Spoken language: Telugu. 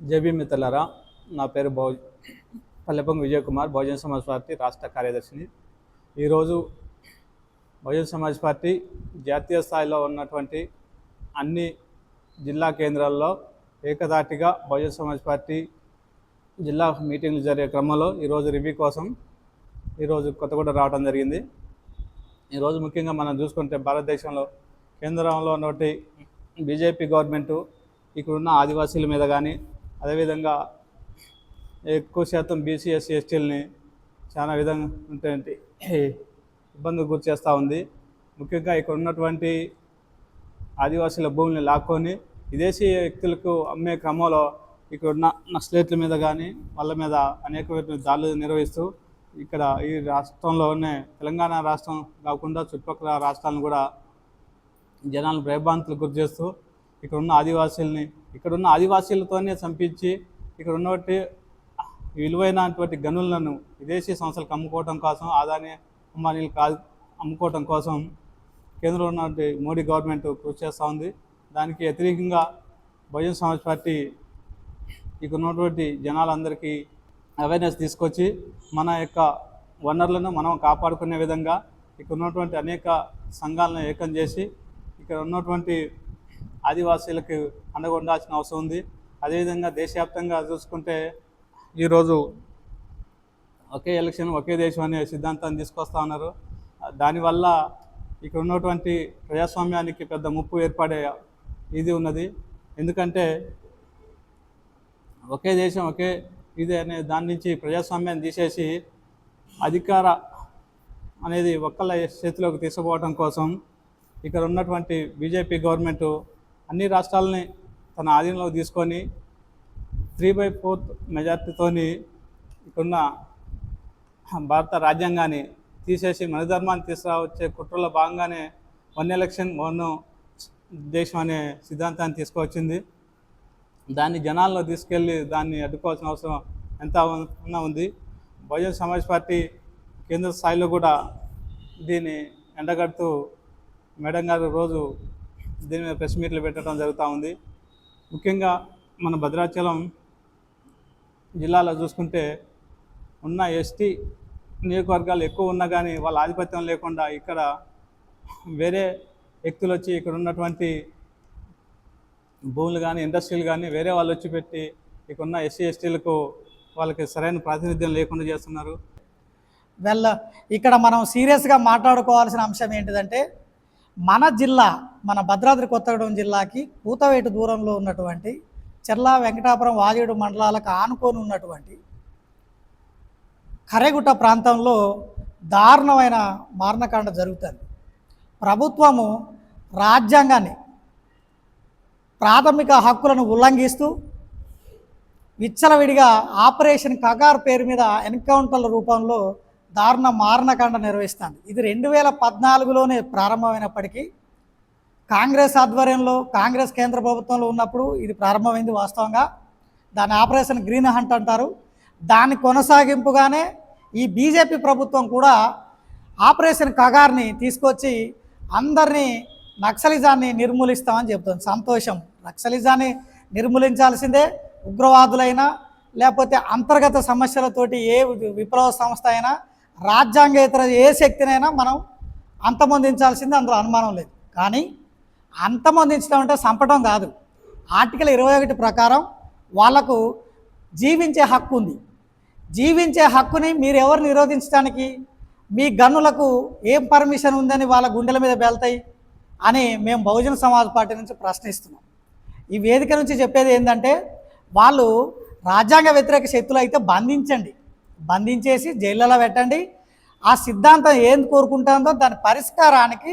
జేబీ మిత్రులరా నా పేరు బౌ పల్లెపంగి విజయ్ కుమార్ బహుజన సమాజ్ పార్టీ రాష్ట్ర కార్యదర్శిని. ఈరోజు బహుజన సమాజ్ పార్టీ జాతీయ స్థాయిలో ఉన్నటువంటి అన్ని జిల్లా కేంద్రాల్లో ఏకధాటిగా బహుజన సమాజ్ పార్టీ జిల్లా మీటింగ్లు జరిగే క్రమంలో ఈరోజు రివ్యూ కోసం ఈరోజు కొత్తగూడ రావడం జరిగింది. ఈరోజు ముఖ్యంగా మనం చూసుకుంటే భారతదేశంలో కేంద్రంలో ఉన్నటువంటి బీజేపీ గవర్నమెంటు ఇక్కడున్న ఆదివాసీల మీద కానీ అదేవిధంగా ఎక్కువ శాతం బీసీ ఎస్సీ ఎస్టీలని చాలా విధంగా ఉంటుంది ఇబ్బందులు గురి చేస్తూ ఉంది. ముఖ్యంగా ఇక్కడ ఉన్నటువంటి ఆదివాసీల భూమిని లాక్కొని విదేశీ వ్యక్తులకు అమ్మే క్రమంలో ఇక్కడ ఉన్న నక్సలైట్ల మీద కానీ వాళ్ళ మీద అనేక దాడులు నిర్వహిస్తూ ఇక్కడ ఈ రాష్ట్రంలోనే తెలంగాణ రాష్ట్రం కాకుండా చుట్టుపక్కల రాష్ట్రాలను కూడా జనాలను భయభ్రాంతులకు గురి చేస్తూ ఇక్కడ ఉన్న ఆదివాసీల్ని ఇక్కడున్న ఆదివాసీలతోనే చంపించి ఇక్కడ ఉన్నటువంటి విలువైనటువంటి గనులను విదేశీ సంస్థలకు అమ్ముకోవడం కోసం ఆదాని అంబానీలు కాదు అమ్ముకోవడం కోసం కేంద్రంలో ఉన్నటువంటి మోడీ గవర్నమెంట్ కృషి చేస్తూ ఉంది. దానికి వ్యతిరేకంగా బహుజన సమాజ్ పార్టీ ఇక్కడ ఉన్నటువంటి జనాలందరికీ అవేర్నెస్ తీసుకొచ్చి మన యొక్క వనరులను మనం కాపాడుకునే విధంగా ఇక్కడ ఉన్నటువంటి అనేక సంఘాలను ఏకం చేసి ఇక్కడ ఉన్నటువంటి ఆదివాసీలకు అండగా ఉండాల్సిన అవసరం ఉంది. అదేవిధంగా దేశవ్యాప్తంగా చూసుకుంటే ఈరోజు ఒకే ఎలక్షన్ ఒకే దేశం అనే సిద్ధాంతాన్ని తీసుకొస్తా ఉన్నారు. దానివల్ల ఇక్కడ ఉన్నటువంటి ప్రజాస్వామ్యానికి పెద్ద ముప్పు ఏర్పడే ఇది ఉన్నది. ఎందుకంటే ఒకే దేశం ఒకే ఇది అనే దాని నుంచి ప్రజాస్వామ్యాన్ని తీసేసి అధికార అనేది ఒక్కళ్ళ చేతిలోకి తీసుకుపోవడం కోసం ఇక్కడ ఉన్నటువంటి బీజేపీ గవర్నమెంట్ అన్ని రాష్ట్రాలని తన ఆధీనంలో తీసుకొని త్రీ బై ఫోర్త్ మెజార్టీతోని ఇక్కడున్న భారత రాజ్యాంగాన్ని తీసేసి మనధర్మాన్ని తీసుకురావచ్చే కుట్రలో భాగంగానే వన్ ఎలక్షన్ వన్ దేశం అనే సిద్ధాంతాన్ని తీసుకువచ్చింది. దాన్ని జనాల్లో తీసుకెళ్ళి దాన్ని అడ్డుకోవాల్సిన అవసరం ఎంత ఉన్నా ఉంది. బహుజన సమాజ్ పార్టీ కేంద్ర స్థాయిలో కూడా దీన్ని ఎండగడుతూ మేడం గారు రోజు దీని మీద ప్రెస్ మీట్లు పెట్టడం జరుగుతూ ఉంది. ముఖ్యంగా మన భద్రాచలం జిల్లాలో చూసుకుంటే ఉన్న ఎస్టీ నియోజకవర్గాలు ఎక్కువ ఉన్నా కానీ వాళ్ళ ఆధిపత్యం లేకుండా ఇక్కడ వేరే వ్యక్తులు వచ్చి ఇక్కడ ఉన్నటువంటి భూములు కానీ ఇండస్ట్రీలు కానీ వేరే వాళ్ళు వచ్చి పెట్టి ఇక్కడ ఉన్న ఎస్సీ ఎస్టీలకు వాళ్ళకి సరైన ప్రాతినిధ్యం లేకుండా చేస్తున్నారు. వెళ్ళ ఇక్కడ మనం సీరియస్గా మాట్లాడుకోవాల్సిన అంశం ఏంటిదంటే మన జిల్లా మన భద్రాద్రి కొత్తగూడెం జిల్లాకి కూతవేటు దూరంలో ఉన్నటువంటి చెర్ల వెంకటాపురం వాజేడు మండలాలకు ఆనుకొని ఉన్నటువంటి కరేగుట్ట ప్రాంతంలో దారుణమైన మారణకాండ జరుగుతుంది. ప్రభుత్వము రాజ్యాంగాన్ని ప్రాథమిక హక్కులను ఉల్లంఘిస్తూ విచ్చలవిడిగా ఆపరేషన్ కగార్ పేరు మీద ఎన్కౌంటర్ల రూపంలో దారుణ మారణకాండ నిర్వహిస్తుంది. ఇది రెండు వేల పద్నాలుగులోనే ప్రారంభమైనప్పటికీ కాంగ్రెస్ ఆధ్వర్యంలో కాంగ్రెస్ కేంద్ర ప్రభుత్వంలో ఉన్నప్పుడు ఇది ప్రారంభమైంది వాస్తవంగా. దాని ఆపరేషన్ గ్రీన్ హంట్ అంటారు. దాని కొనసాగింపుగానే ఈ బీజేపీ ప్రభుత్వం కూడా ఆపరేషన్ కగార్ని తీసుకొచ్చి అందరినీ నక్సలిజాన్ని నిర్మూలిస్తామని చెప్తుంది సంతోషం. నక్సలిజాన్ని నిర్మూలించాల్సిందే ఉగ్రవాదులైనా లేకపోతే అంతర్గత సమస్యలతోటి ఏ విప్లవ సంస్థ అయినా రాజ్యాంగేతర ఏ శక్తినైనా మనం అంతమొందించాల్సిందే అందులో అనుమానం లేదు. కానీ అంతమొందించడం అంటే చంపడం కాదు. ఆర్టికల్ ఇరవై ఒకటి ప్రకారం వాళ్ళకు జీవించే హక్కు ఉంది. జీవించే హక్కుని మీరు ఎవరు నిరోధించడానికి మీ గన్నులకు ఏం పర్మిషన్ ఉందని వాళ్ళ గుండెల మీద వెళ్తాయి అని మేము బహుజన సమాజ్ పార్టీ నుంచి ప్రశ్నిస్తున్నాం. ఈ వేదిక నుంచి చెప్పేది ఏంటంటే వాళ్ళు రాజ్యాంగ వ్యతిరేక శక్తులు అయితే బంధించండి. బంధించేసి జైళ్ళలో పెట్టండి. ఆ సిద్ధాంతం ఏం కోరుకుంటుందో దాని పరిష్కారానికి